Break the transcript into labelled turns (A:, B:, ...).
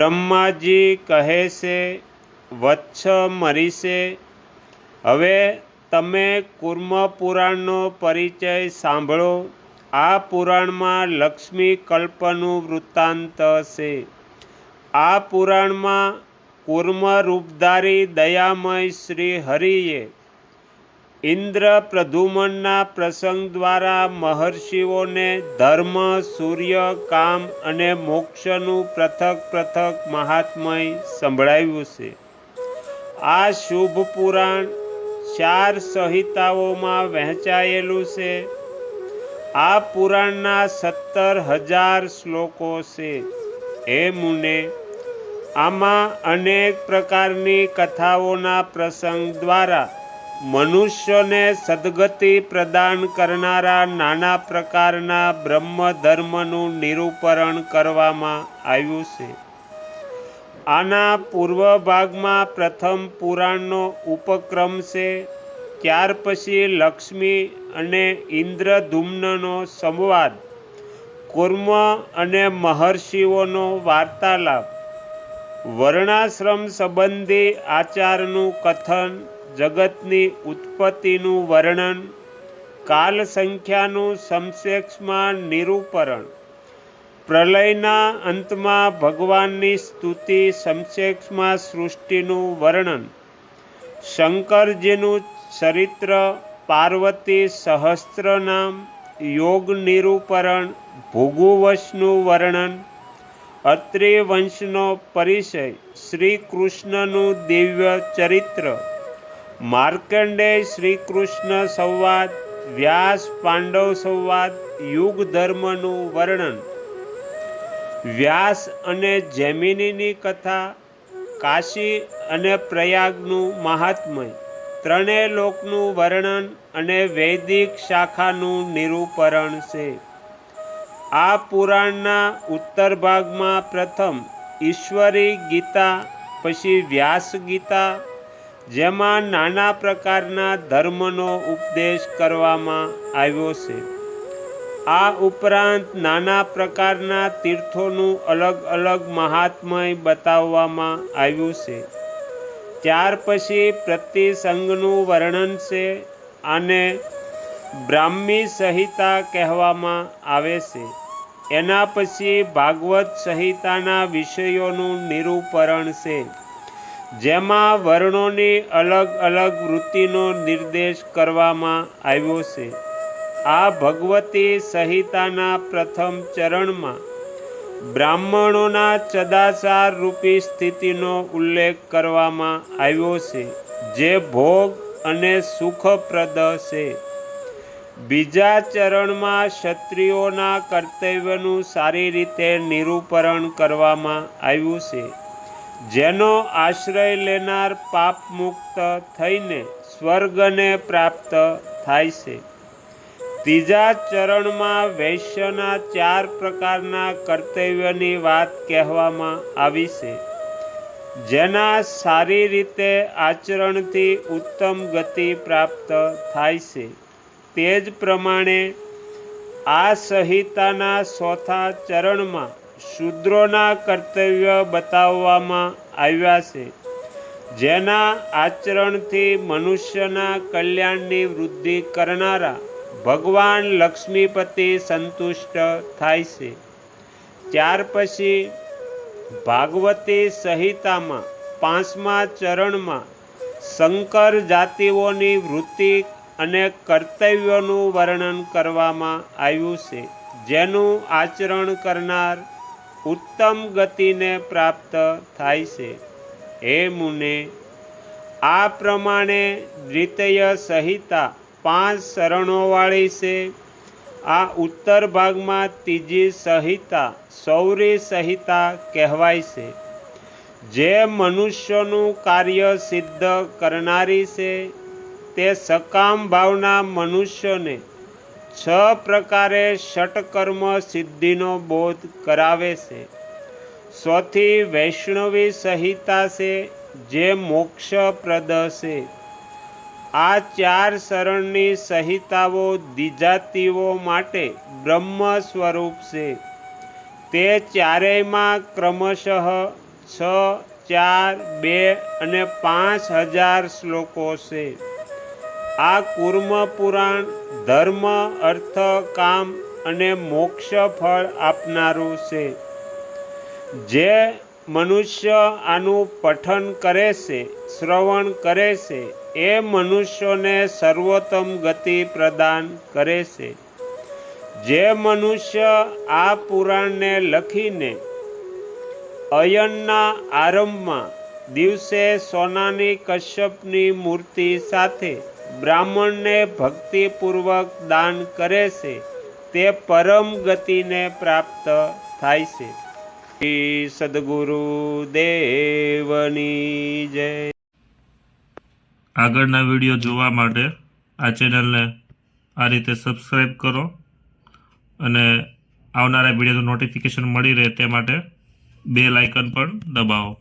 A: બ્રહ્માજી કહે છે વત્સ મરીશે. હવે તમે કુર્મ પુરાણનો પરિચય સાંભળો. આ પુરાણમાં લક્ષ્મી કલ્પનું વૃત્તાંત છે. આ પુરાણમાં કુર્મ રૂપધારી દયામય શ્રી હરિએ ઇન્દ્ર પ્રધુમનના પ્રસંગ દ્વારા મહર્ષિઓને ધર્મ, સૂર્ય, કામ અને મોક્ષનું પૃથક પૃથક મહાત્મય સંભળાવ્યું છે. આ શુભ પુરાણ ચાર સંહિતાઓમાં વહેંચાયેલું છે. આ પુરાણના સત્તર હજાર શ્લોકો છે. હે મુને, આમાં અનેક પ્રકારની કથાઓના પ્રસંગ દ્વારા મનુષ્યોને સદગતિ પ્રદાન કરનારા નાના પ્રકારના બ્રહ્મ ધર્મનું નિરૂપરણ કરવામાં આવ્યું છે. આના પૂર્વ ભાગમાં પ્રથમ પુરાણનો ઉપક્રમ છે. ત્યાર પછી લક્ષ્મી અને ઇન્દ્રધુમ્નનો સંવાદ, કુર્મ અને મહર્ષિઓનો વાર્તાલાપ, વર્ણાશ્રમ સંબંધી આચારનું કથન જગતની ઉત્પત્તિનું વર્ણન કાલ સંખ્યાનું સમસેક્ષમાં નિરૂપરણ, પ્રલયના અંતમાં ભગવાનની સ્તુતિ સમસેક્ષમાં સૃષ્ટિનું વર્ણન, શંકરજીનું ચરિત્ર, પાર્વતી સહસ્ત્રનામ, યોગ નિરૂપરણ, ભૃગુવંશનું વર્ણન, અત્રિવંશનો પરિચય, શ્રી કૃષ્ણનું દિવ્ય ચરિત્ર માર્કંડેય શ્રી કૃષ્ણ સંવાદ, વ્યાસ પાંડવ સંવાદ, યુગ ધર્મનું વર્ણન. વ્યાસ અને જૈમિનીની કથા, કાશી અને પ્રયાગનું મહાત્મય, ત્રણેય લોકનું વર્ણન અને વૈદિક શાખાનું નિરૂપરણ છે. આ પુરાણના ઉત્તર ભાગમાં પ્રથમ ઈશ્વરી ગીતા, પછી વ્યાસ ગીતા જેમાં નાના પ્રકારના ધર્મનો ઉપદેશ કરવામાં આવ્યો છે. આ ઉપરાંત નાના પ્રકારના તીર્થોનું અલગ અલગ મહાત્મય બતાવવામાં આવ્યું છે. ત્યાર પછી પ્રતિસંગનું વર્ણન છે આને બ્રાહ્મી સંહિતા કહેવામાં આવે છે. એના પછી ભાગવત સંહિતાના વિષયોનું નિરૂપરણ છે. જેમાં વર્ણોની અલગ અલગ વૃત્તિનો નિર્દેશ કરવામાં આવ્યો છે. આ ભગવતી સંહિતાના પ્રથમ ચરણમાં બ્રાહ્મણોના ચદાચાર રૂપી સ્થિતિનો ઉલ્લેખ કરવામાં આવ્યો છે, જે ભોગ અને સુખપ્રદ છે. બીજા ચરણમાં ક્ષત્રિયોના કર્તવ્યનું સારી રીતે નિરૂપરણ કરવામાં આવ્યું છે. જેનો આશ્રય લેનાર પાપ મુક્ત થઈને સ્વર્ગને પ્રાપ્ત થાય છે. ત્રીજા ચરણમાં વૈશ્યના ચાર પ્રકારના કર્તવ્યની વાત કહેવામાં આવી છે. જેના સારી રીતે આચરણથી ઉત્તમ ગતિ પ્રાપ્ત થાય છે. તે જ પ્રમાણે આ સંહિતાના ચોથા ચરણમાં શૂદ્રોના કર્તવ્ય બતાવવામાં આવ્યા છે. જેના આચરણથી મનુષ્યના કલ્યાણની વૃદ્ધિ કરનારા ભગવાન લક્ષ્મીપતિ સંતુષ્ટ થાય છે. ત્યાર પછી ભાગવતી સંહિતામાં પાંચમા ચરણમાં શંકર જાતિઓની વૃત્તિ અને કર્તવ્યોનું વર્ણન કરવામાં આવ્યું છે. જેનું આચરણ કરનાર ઉત્તમ ગતિને પ્રાપ્ત થાય છે. હે મુને, આ પ્રમાણે દ્વિતીય સંહિતા પાંચ શરણોવાળી છે. આ ઉત્તર ભાગમાં ત્રીજી સંહિતા સૌરી સંહિતા કહેવાય છે. જે મનુષ્યનું કાર્ય સિદ્ધ કરનારી છે, તે સકામ ભાવના મનુષ્યને છ પ્રકારે ષટકર્મ સિદ્ધિનો બોધ કરાવે છે. સૌથી વૈષ્ણવી સંહિતા છે, જે મોક્ષપ્રદ છે. આ ચાર શરણની સંહિતાઓ દ્વિજાતિઓ માટે બ્રહ્મ સ્વરૂપ છે. તે ચારેયમાં ક્રમશઃ છ, ચાર, બે અને પાંચ હજાર શ્લોકો છે. આ કુર્મ પુરાણ ધર્મ, અર્થ, કામ અને મોક્ષ ફળ આપનારું છે. જે મનુષ્ય આનું પઠન કરે છે, શ્રવણ કરે છે, એ મનુષ્યોને સર્વોત્તમ ગતિ પ્રદાન કરે છે. જે મનુષ્ય આ પુરાણને લખીને અયનના આરંભમાં દિવસે સોનાની કશ્યપની મૂર્તિ સાથે બ્રાહ્મણને ભક્તિપૂર્વક દાન કરે છે, તે પરમ ગતિને પ્રાપ્ત થાય છે. શ્રી સદગુરુ દેવની જય.
B: આગળના વીડિયો જોવા માટે આ ચેનલને આ રીતે સબસ્ક્રાઈબ કરો અને આવનારા વિડીયોનું નોટિફિકેશન મળી રહે તે માટે બે લાઇકન પણ દબાવો.